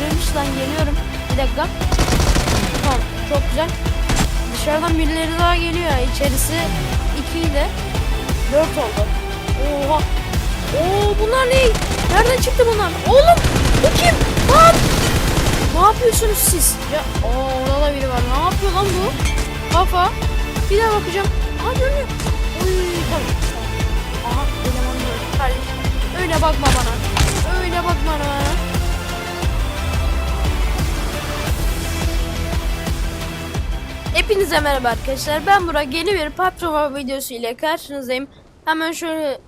delirmiş lan geliyorum. Bir dakika. Tamam çok güzel. Dışarıdan birileri daha geliyor. İçerisi 2 ile 4 oldu. Oha. Oo bunlar ne? Nereden çıktı bunlar? Oğlum bu kim? Lan! Ne yapıyorsunuz siz? Ya oo, orada da biri var. Ne yapıyor lan bu? Kafa. Bir daha bakacağım. Aha görünüyor. Uy tamam. Aha eleman gördüm kardeşim. Öyle bakma bana. Öyle bakma bana. Hepinize merhaba arkadaşlar. Ben Burak. Yeni bir patrona videosu ile karşınızdayım. Hemen şöyle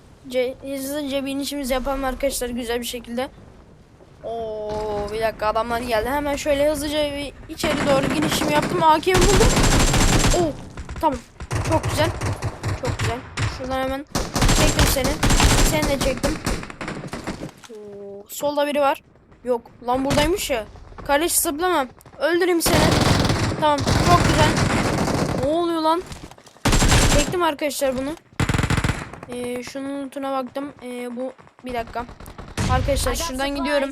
hızlıca bir inişimizi yapalım arkadaşlar güzel bir şekilde. Oo bir dakika adamlar geldi. Hemen şöyle hızlıca bir içeri doğru girişimi yaptım. AK'mi buldum. Oo tamam. Çok güzel. Çok güzel. Şuradan hemen çektim seni. Seni de çektim. Oo, solda biri var. Yok lan buradaymış ya. Kardeş zıplamam. Öldüreyim seni. Tamam çok güzel. Ne oluyor lan? Çektim arkadaşlar bunu. Ee, şunun notuna baktım. Ee, bu bir dakika. Arkadaşlar şuradan gidiyorum.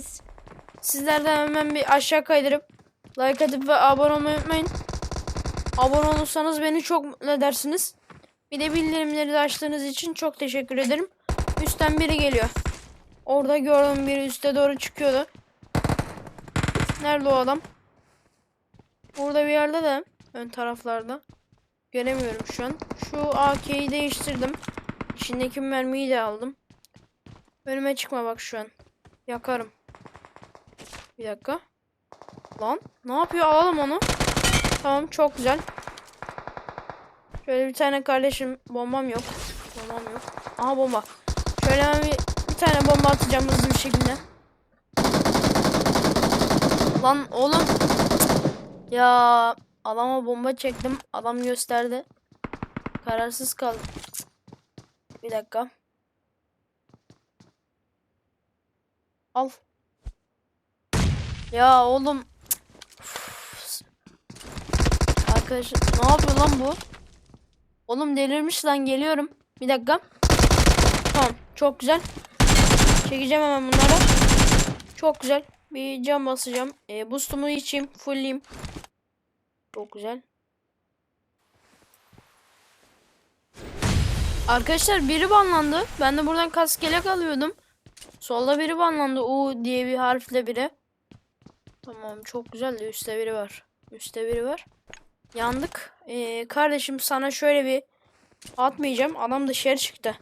Sizler de hemen bir aşağı kaydırıp like atıp ve abone olmayı unutmayın. Abone olursanız beni çok mutlu edersiniz. Bir de bildirimleri de açtığınız için çok teşekkür ederim. Üstten biri geliyor. Orada gördüm biri üste doğru çıkıyordu. Nerede o adam? Burada bir yerde de ön taraflarda. Göremiyorum şu an. Şu AK'yi değiştirdim. İçindeki mermiyi de aldım. Önüme çıkma bak şu an. Yakarım. Bir dakika. Lan ne yapıyor alalım onu. Tamam çok güzel. Şöyle bir tane kardeşim bombam yok. Bombam yok. Aha bomba. Şöyle bir, bir tane bomba atacağım hızlı bir şekilde. Lan oğlum. Ya adama bomba çektim. Adam gösterdi. Kararsız kaldım. Bir dakika. Al. Ya oğlum. Arkadaşlar ne yapıyor lan bu? Oğlum delirmiş lan geliyorum. Bir dakika. Tamam çok güzel. Çekeceğim hemen bunları. Çok güzel. Bir cam basacağım. E, boost'umu içeyim. Fullleyeyim. Çok güzel. Arkadaşlar biri banlandı. Ben de buradan kaskelek alıyordum. Solda biri banlandı. U diye bir harfle biri. Tamam çok güzel de üstte biri var. Üstte biri var. Yandık. Ee, kardeşim sana şöyle bir atmayacağım. Adam dışarı çıktı.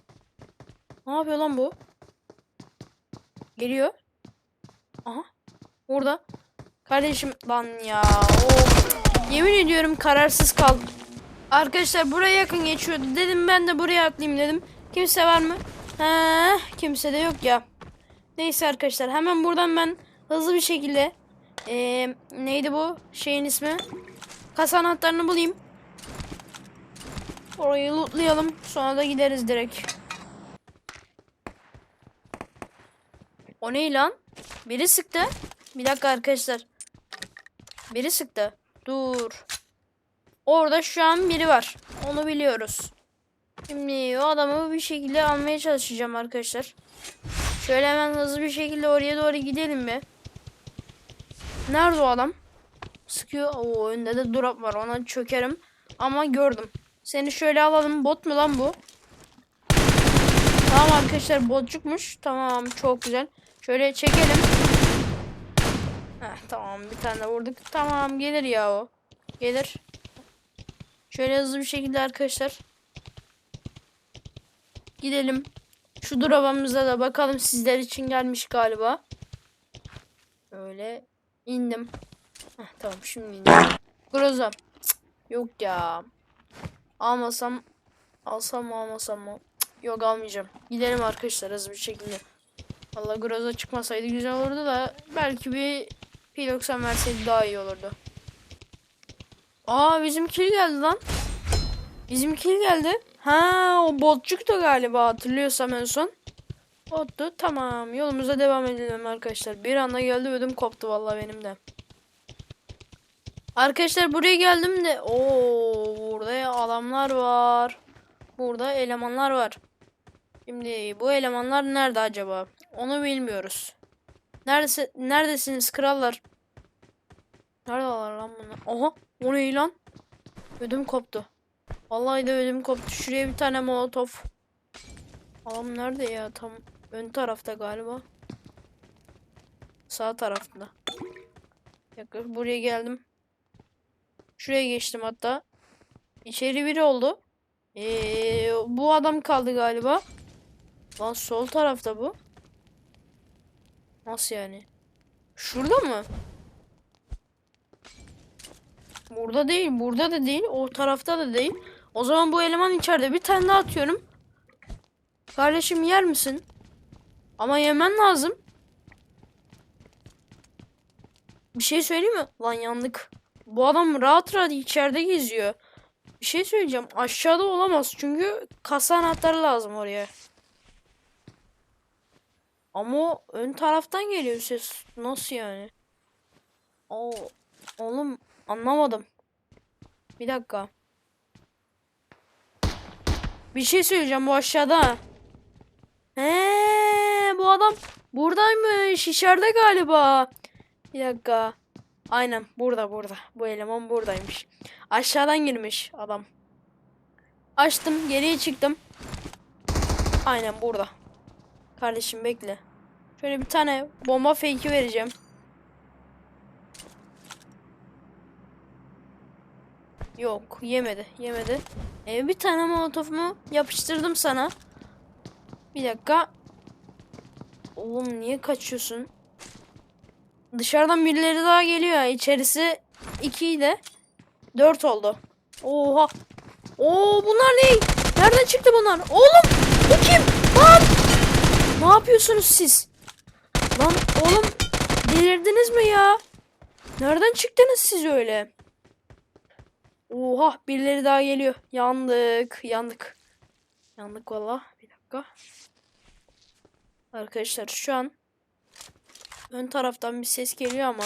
Ne yapıyor lan bu? Geliyor. Aha. Orada. Kardeşim lan ya. Of. Yemin ediyorum kararsız kaldım. Arkadaşlar buraya yakın geçiyordu. Dedim ben de buraya atlayayım dedim. Kimse var mı? He, kimse de yok ya. Neyse arkadaşlar hemen buradan ben hızlı bir şekilde eee, neydi bu şeyin ismi? Kasa anahtarını bulayım. Orayı lootlayalım. Sonra da gideriz direkt. O ne lan? Biri sıktı. Bir dakika arkadaşlar. Biri sıktı. Dur. Orada şu an biri var. Onu biliyoruz. Şimdi o adamı bir şekilde almaya çalışacağım arkadaşlar. Şöyle hemen hızlı bir şekilde oraya doğru gidelim bir. Nerede o adam? Sıkıyor. Oo önünde de drop var. Ona çökerim. Ama gördüm. Seni şöyle alalım. Bot mu lan bu? Tamam arkadaşlar botçukmuş. Tamam çok güzel. Şöyle çekelim. Heh, tamam bir tane vurduk. Tamam gelir ya o. Gelir. Şöyle hızlı bir şekilde arkadaşlar. Gidelim. Şu drop'ımıza da bakalım sizler için gelmiş galiba. Öyle indim. Heh, tamam şimdi indim. Groza. Yok ya. Almasam alsam mı almasam mı? Yok almayacağım. Gidelim arkadaşlar hızlı bir şekilde. Valla Groza çıkmasaydı güzel olurdu da belki bir P90 verseydi daha iyi olurdu. Aa bizim kill geldi lan. Bizim kill geldi. Ha o botçuktu galiba hatırlıyorsam en son. Bottu tamam yolumuza devam edelim arkadaşlar. Bir anda geldi ödüm koptu vallahi benim de. Arkadaşlar buraya geldim de o burada adamlar var. Burada elemanlar var. Şimdi bu elemanlar nerede acaba? Onu bilmiyoruz. Neredesi, neredesiniz krallar? Neredeler lan bunlar? Oha o ne lan? Ödüm koptu. Vallahi de ödüm koptu. Şuraya bir tane molotof. Adam nerede ya? Tam ön tarafta galiba. Sağ tarafında. Yakın buraya geldim. Şuraya geçtim hatta. İçeri biri oldu. Ee, bu adam kaldı galiba. Lan sol tarafta bu. Nasıl yani? Şurada mı? Burada değil, burada da değil, o tarafta da değil. O zaman bu eleman içeride. Bir tane daha atıyorum. Kardeşim yer misin? Ama yemen lazım. Bir şey söyleyeyim mi? Lan yandık. Bu adam rahat rahat içeride geziyor. Bir şey söyleyeceğim. Aşağıda olamaz çünkü kasa anahtarı lazım oraya. Ama ön taraftan geliyor ses. Nasıl yani? Oo, oğlum anlamadım. Bir dakika. Bir şey söyleyeceğim bu aşağıda. He, bu adam buradaymış. içeride galiba. Bir dakika. Aynen burada burada. Bu eleman buradaymış. Aşağıdan girmiş adam. Açtım geriye çıktım. Aynen burada. Kardeşim bekle. Şöyle bir tane bomba fake'i vereceğim. Yok yemedi yemedi. Ee, bir tane molotofumu yapıştırdım sana. Bir dakika. Oğlum niye kaçıyorsun? Dışarıdan birileri daha geliyor. İçerisi 2 ile 4 oldu. Oha. Oo bunlar ne? Nereden çıktı bunlar? Oğlum bu kim? Lan! Ne yapıyorsunuz siz? Oğlum delirdiniz mi ya? Nereden çıktınız siz öyle? Oha birileri daha geliyor. Yandık, yandık. Yandık valla. Bir dakika. Arkadaşlar şu an ön taraftan bir ses geliyor ama.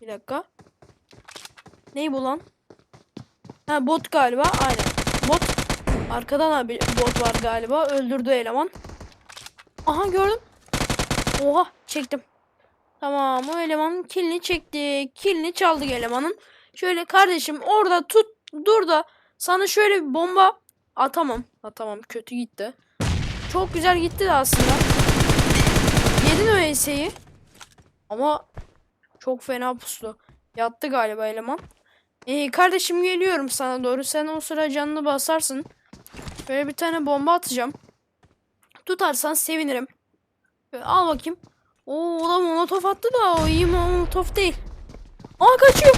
Bir dakika. Ney bu lan? Ha bot galiba. Aynen. Bot. Arkadan abi bot var galiba. Öldürdü eleman. Aha gördüm. Oha çektim. Tamam o elemanın kilini çekti. Kilini çaldık elemanın. Şöyle kardeşim orada tut dur da sana şöyle bir bomba atamam. Atamam kötü gitti. Çok güzel gitti de aslında. Yedin o enseyi. Ama çok fena puslu. Yattı galiba eleman. Ee, kardeşim geliyorum sana doğru. Sen o sıra canını basarsın. Böyle bir tane bomba atacağım. Tutarsan sevinirim. Böyle al bakayım. Oo o da molotof attı da o iyi molotof değil. Aa kaçıyor.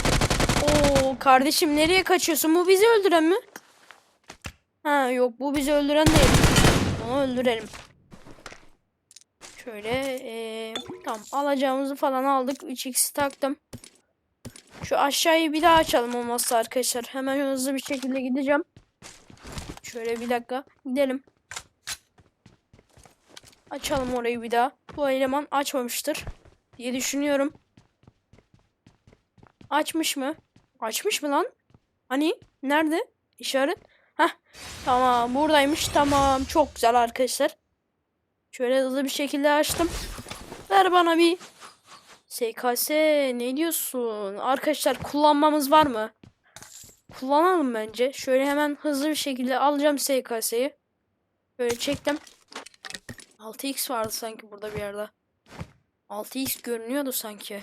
Oo kardeşim nereye kaçıyorsun? Bu bizi öldüren mi? Ha yok bu bizi öldüren değil. Onu öldürelim. Şöyle ee, tamam alacağımızı falan aldık. 3x taktım. Şu aşağıyı bir daha açalım olmazsa arkadaşlar. Hemen hızlı bir şekilde gideceğim. Şöyle bir dakika gidelim. Açalım orayı bir daha. Bu eleman açmamıştır diye düşünüyorum. Açmış mı? Açmış mı lan? Hani? Nerede? İşaret. Heh. Tamam buradaymış. Tamam. Çok güzel arkadaşlar. Şöyle hızlı bir şekilde açtım. Ver bana bir SKS ne diyorsun? Arkadaşlar kullanmamız var mı? Kullanalım bence. Şöyle hemen hızlı bir şekilde alacağım SKS'yi. Böyle çektim. 6x vardı sanki burada bir yerde. 6x görünüyordu sanki.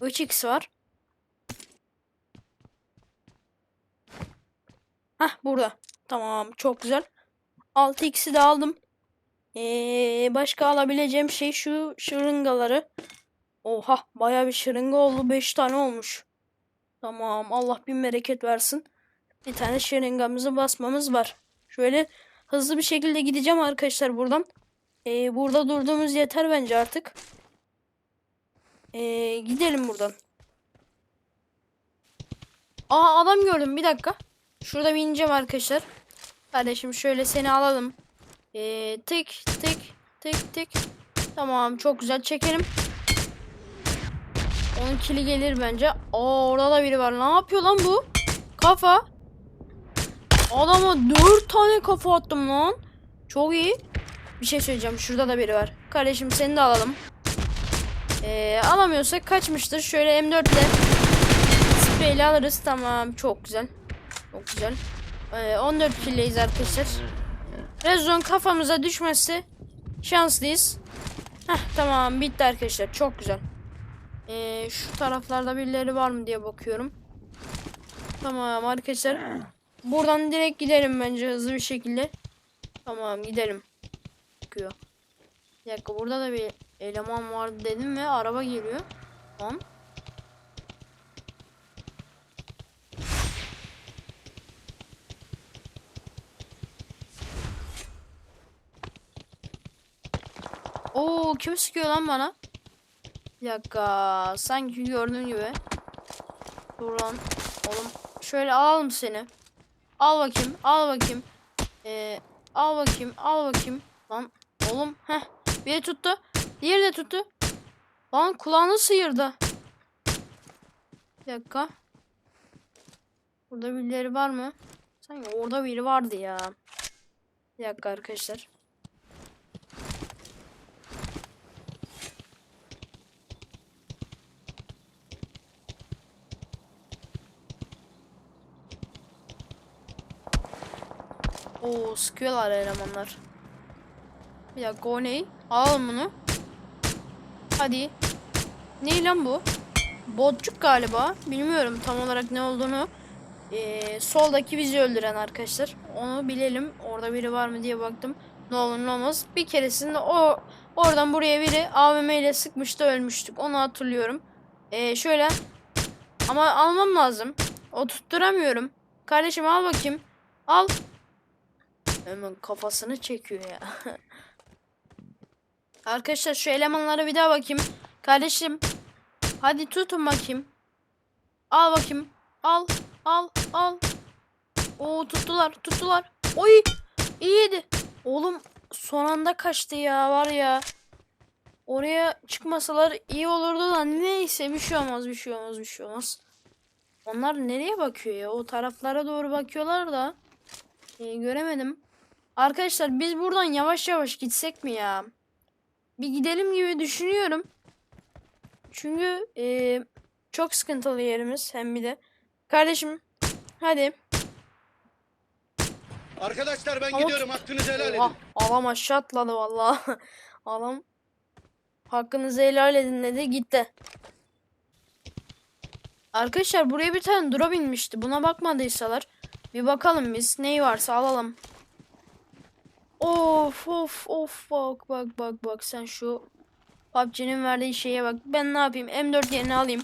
3x var. Hah burada. Tamam çok güzel. 6x'i de aldım. Ee, başka alabileceğim şey şu şırıngaları. Oha baya bir şırınga oldu. 5 tane olmuş. Tamam Allah bin bereket versin. Bir tane şırıngamızı basmamız var. Şöyle hızlı bir şekilde gideceğim arkadaşlar buradan. Ee, burada durduğumuz yeter bence artık. Ee, gidelim buradan. Aa adam gördüm bir dakika. Şurada bir ineceğim arkadaşlar. Kardeşim şöyle seni alalım. Ee, tık tık tık tık. Tamam çok güzel çekelim. Onun kili gelir bence. Aa orada da biri var. Ne yapıyor lan bu? Kafa. Adama dört tane kafa attım lan. Çok iyi. Bir şey söyleyeceğim. Şurada da biri var. Kardeşim seni de alalım. Ee, alamıyorsak kaçmıştır. Şöyle M4 ile spreyle alırız. Tamam. Çok güzel. Çok güzel. Ee, 14 killeyiz arkadaşlar. Rezon kafamıza düşmezse şanslıyız. Heh, tamam bitti arkadaşlar. Çok güzel. Ee, şu taraflarda birileri var mı diye bakıyorum. Tamam arkadaşlar. Buradan direkt gidelim bence hızlı bir şekilde. Tamam gidelim. Çıkıyor. Bir dakika burada da bir eleman vardı dedim ve araba geliyor. Tamam. Oo kim sıkıyor lan bana? Bir dakika sanki gördüğüm gibi. Dur lan oğlum şöyle alalım seni. Al bakayım al bakayım. Ee, al bakayım al bakayım. Lan oğlum heh biri tuttu. Diğeri de tuttu. Lan kulağını sıyırdı. Bir dakika. Burada birileri var mı? Sanki orada biri vardı ya. Bir dakika arkadaşlar. Oo sıkıyorlar elemanlar. Bir dakika o ne? Alalım bunu. Hadi. Ne lan bu? Botçuk galiba. Bilmiyorum tam olarak ne olduğunu. Ee, soldaki bizi öldüren arkadaşlar. Onu bilelim. Orada biri var mı diye baktım. Ne olur ne olmaz. Bir keresinde o oradan buraya biri AVM ile sıkmıştı ölmüştük. Onu hatırlıyorum. Ee, şöyle. Ama almam lazım. O tutturamıyorum. Kardeşim al bakayım. Al. Hemen kafasını çekiyor ya. Arkadaşlar şu elemanlara bir daha bakayım. Kardeşim. Hadi tutun bakayım. Al bakayım. Al. Al. Al. Oo tuttular. Tuttular. Oy. İyiydi. Oğlum son anda kaçtı ya var ya. Oraya çıkmasalar iyi olurdu da neyse bir şey olmaz bir şey olmaz bir şey olmaz. Onlar nereye bakıyor ya? O taraflara doğru bakıyorlar da. Ee, göremedim. Arkadaşlar biz buradan yavaş yavaş gitsek mi ya? Bir gidelim gibi düşünüyorum. Çünkü e, çok sıkıntılı yerimiz hem bir de. Kardeşim hadi. Arkadaşlar ben Ama- gidiyorum hakkınızı helal edin. Adam aşağı atladı valla. adam hakkınızı helal edin dedi gitti. Arkadaşlar buraya bir tane drop inmişti. Buna bakmadıysalar bir bakalım biz. Neyi varsa alalım. Of of of bak bak bak bak sen şu PUBG'nin verdiği şeye bak. Ben ne yapayım? M4 yerine alayım.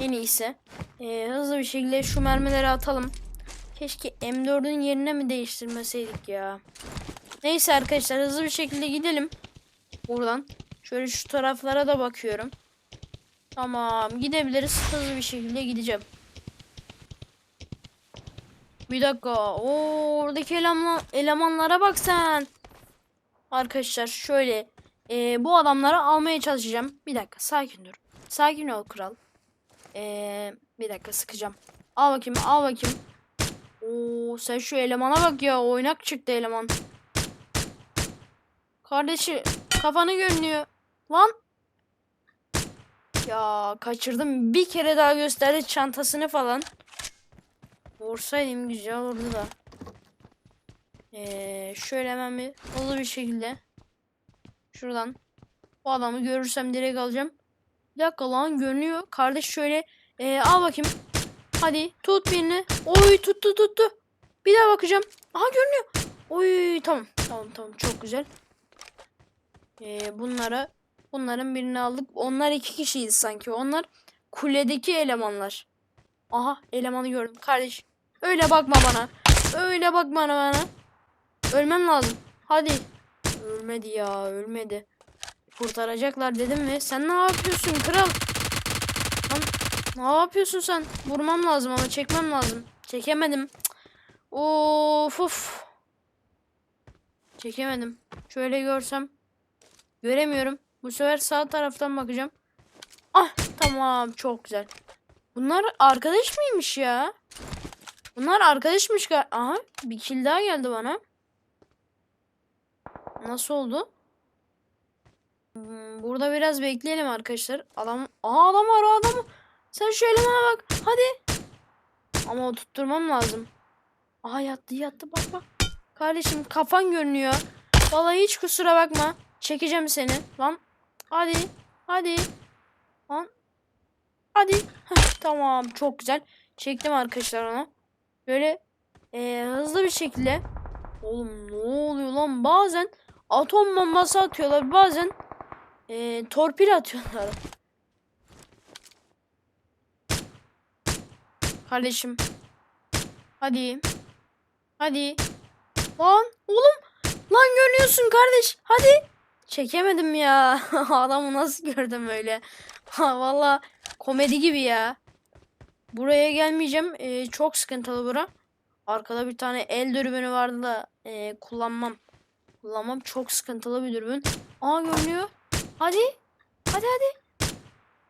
En iyisi. Ee, hızlı bir şekilde şu mermileri atalım. Keşke M4'ün yerine mi değiştirmeseydik ya. Neyse arkadaşlar hızlı bir şekilde gidelim. Buradan. Şöyle şu taraflara da bakıyorum. Tamam gidebiliriz. Hızlı bir şekilde gideceğim. Bir dakika. Oo, oradaki eleman, elemanlara bak sen. Arkadaşlar şöyle. e, bu adamları almaya çalışacağım. Bir dakika sakin dur. Sakin ol kral. E, bir dakika sıkacağım. Al bakayım al bakayım. Oo, sen şu elemana bak ya. Oynak çıktı eleman. Kardeşi kafanı görünüyor. Lan. Ya kaçırdım. Bir kere daha gösterdi çantasını falan. Vursaydım güzel olurdu da. Ee, şöyle hemen bir hızlı bir şekilde. Şuradan. Bu adamı görürsem direkt alacağım. Bir dakika lan görünüyor. Kardeş şöyle ee, al bakayım. Hadi tut birini. Oy tuttu tuttu. Bir daha bakacağım. Aha görünüyor. Oy tamam. Tamam tamam çok güzel. Ee, bunlara bunların birini aldık. Onlar iki kişiydi sanki. Onlar kuledeki elemanlar. Aha elemanı gördüm. Kardeş öyle bakma bana. Öyle bakma bana. Ölmem lazım. Hadi. Ölmedi ya ölmedi. Kurtaracaklar dedim mi? Sen ne yapıyorsun kral? Lan, ne yapıyorsun sen? Vurmam lazım ama çekmem lazım. Çekemedim. Of of. Çekemedim. Şöyle görsem. Göremiyorum. Bu sefer sağ taraftan bakacağım. Ah tamam çok güzel. Bunlar arkadaş mıymış ya? Bunlar arkadaşmış gal. Aha bir kill daha geldi bana. Nasıl oldu? Hmm, Burada biraz bekleyelim arkadaşlar. Adam, aa adam var o adam. Sen şu elemana bak. Hadi. Ama o tutturmam lazım. Aha yattı yattı bak bak. Kardeşim kafan görünüyor. Vallahi hiç kusura bakma. Çekeceğim seni. Lan. Hadi. Hadi. Lan. Hadi. Heh, tamam çok güzel. Çektim arkadaşlar onu. Böyle eee, hızlı bir şekilde. Oğlum ne oluyor lan? Bazen atom bombası atıyorlar. Bazen eee torpil atıyorlar. Kardeşim. Hadi. Hadi. Lan oğlum. Lan görünüyorsun kardeş. Hadi. Çekemedim ya. Adamı nasıl gördüm öyle. Valla komedi gibi ya. Buraya gelmeyeceğim. Ee, çok sıkıntılı bura. Arkada bir tane el dürbünü vardı da ee, kullanmam. Kullanmam çok sıkıntılı bir dürbün. Aa görünüyor. Hadi. Hadi hadi.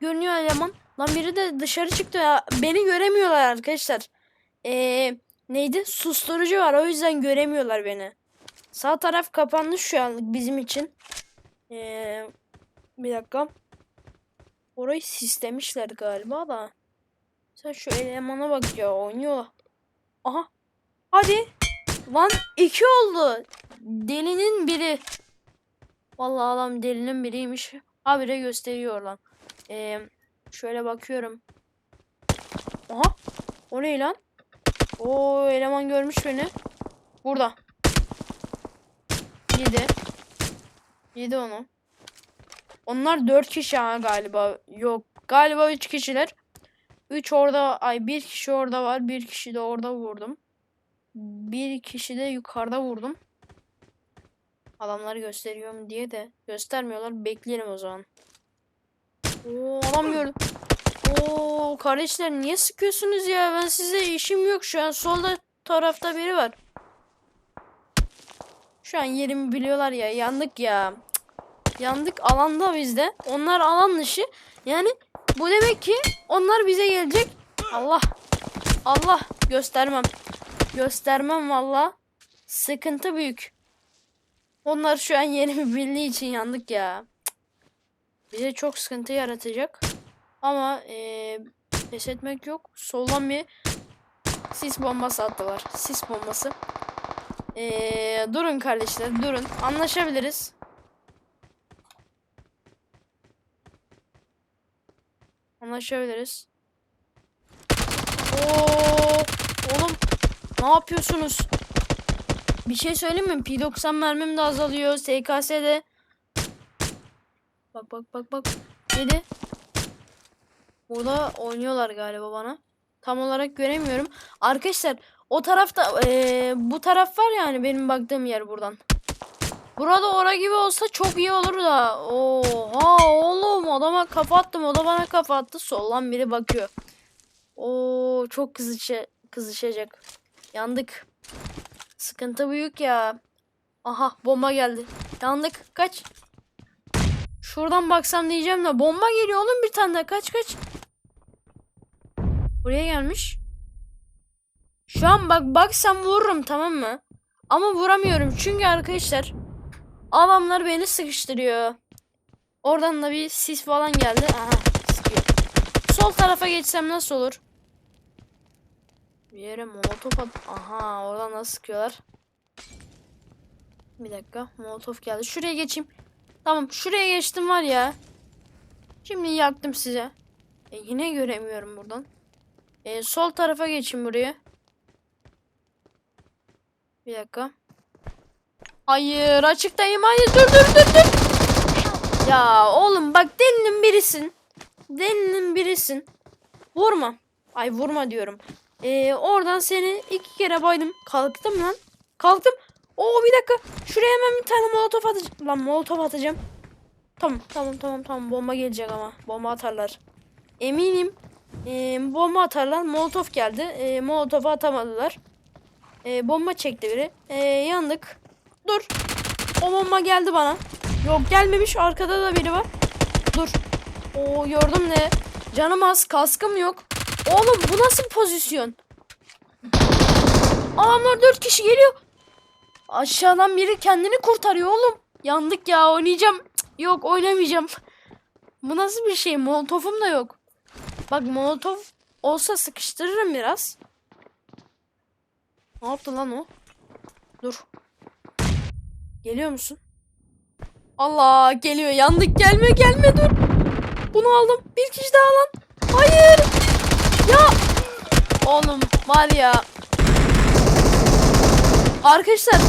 Görünüyor eleman. Lan biri de dışarı çıktı ya. Beni göremiyorlar arkadaşlar. Ee, neydi? Susturucu var. O yüzden göremiyorlar beni. Sağ taraf kapandı şu anlık bizim için. Ee, bir dakika. Orayı sistemişler galiba da. Sen şu elemana bak ya oynuyor. Aha. Hadi. Lan iki oldu. Delinin biri. Vallahi adam delinin biriymiş. Habire gösteriyor lan. Ee, şöyle bakıyorum. Aha. O ne lan? O eleman görmüş beni. Burada. Yedi. Yedi onu. Onlar dört kişi ha galiba. Yok. Galiba üç kişiler. Üç orada. Ay bir kişi orada var. Bir kişi de orada vurdum. Bir kişi de yukarıda vurdum. Adamları gösteriyorum diye de göstermiyorlar. Bekleyelim o zaman. Oo adam gördüm. Oo kardeşler niye sıkıyorsunuz ya? Ben size işim yok şu an. Solda tarafta biri var. Şu an yerimi biliyorlar ya. Yandık ya. Cık. Yandık alanda bizde. Onlar alan dışı. Yani bu demek ki onlar bize gelecek. Allah. Allah göstermem. Göstermem valla. Sıkıntı büyük. Onlar şu an yerimi bildiği için yandık ya. Bize çok sıkıntı yaratacak. Ama eee pes etmek yok. Soldan bir sis bombası attılar. Sis bombası. Eee, durun kardeşler durun. Anlaşabiliriz. Anlaşabiliriz. Oo, oğlum ne yapıyorsunuz? Bir şey söyleyeyim mi? P90 mermim de azalıyor. SKS'de. Bak bak bak bak. Yedi. Burada oynuyorlar galiba bana. Tam olarak göremiyorum. Arkadaşlar o tarafta eee, bu taraf var yani benim baktığım yer buradan. Burada ora gibi olsa çok iyi olur da. Oha oğlum adama kafa attım. O da bana kafa attı. Soldan biri bakıyor. Oo çok kızışa, kızışacak. Yandık. Sıkıntı büyük ya. Aha bomba geldi. Yandık. Kaç. Şuradan baksam diyeceğim de bomba geliyor oğlum bir tane daha. Kaç kaç. Buraya gelmiş. Şu an bak baksam vururum tamam mı? Ama vuramıyorum çünkü arkadaşlar adamlar beni sıkıştırıyor. Oradan da bir sis falan geldi. Aha. Sol tarafa geçsem nasıl olur? Bir yere molotof at. Aha oradan nasıl sıkıyorlar? Bir dakika molotof geldi. Şuraya geçeyim. Tamam şuraya geçtim var ya. Şimdi yaktım size. E, yine göremiyorum buradan. E, sol tarafa geçin buraya. Bir dakika. Hayır açıktayım. Hayır dur dur dur dur. Ya oğlum bak delinin birisin. Delinin birisin. Vurma. Ay vurma diyorum. E, oradan seni iki kere baydım. Kalktım lan. Kalktım. Oo bir dakika. Şuraya hemen bir tane molotof atacağım. Lan molotof atacağım. Tamam tamam tamam tamam bomba gelecek ama. Bomba atarlar. Eminim e, bomba atarlar. Molotof geldi. E, Molotof'u atamadılar. E, bomba çekti biri. E, yandık. Dur. O bomba geldi bana. Yok gelmemiş. Arkada da biri var. Dur. Oo gördüm ne? Canım az. Kaskım yok. Oğlum bu nasıl pozisyon? Adamlar dört kişi geliyor. Aşağıdan biri kendini kurtarıyor oğlum. Yandık ya oynayacağım. Yok oynamayacağım. Bu nasıl bir şey? Molotofum da yok. Bak molotof olsa sıkıştırırım biraz. Ne yaptı lan o? Dur. Geliyor musun? Allah geliyor. Yandık. Gelme gelme dur. Bunu aldım. Bir kişi daha lan. Hayır. Ya. Oğlum var ya. Arkadaşlar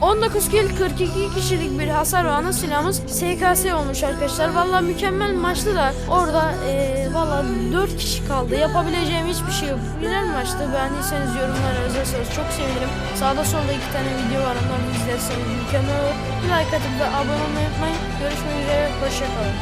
19 kill 42 kişilik bir hasar ana silahımız SKS olmuş arkadaşlar. Vallahi mükemmel maçtı da orada eee valla 4 kişi kaldı. Yapabileceğim hiçbir şey yok. Güzel maçtı. Beğendiyseniz yorumlara yazarsanız çok sevinirim. Sağda solda iki tane video var. Onları izlerseniz mükemmel olur. Bir like atıp da abone olmayı unutmayın. Görüşmek üzere. Hoşçakalın.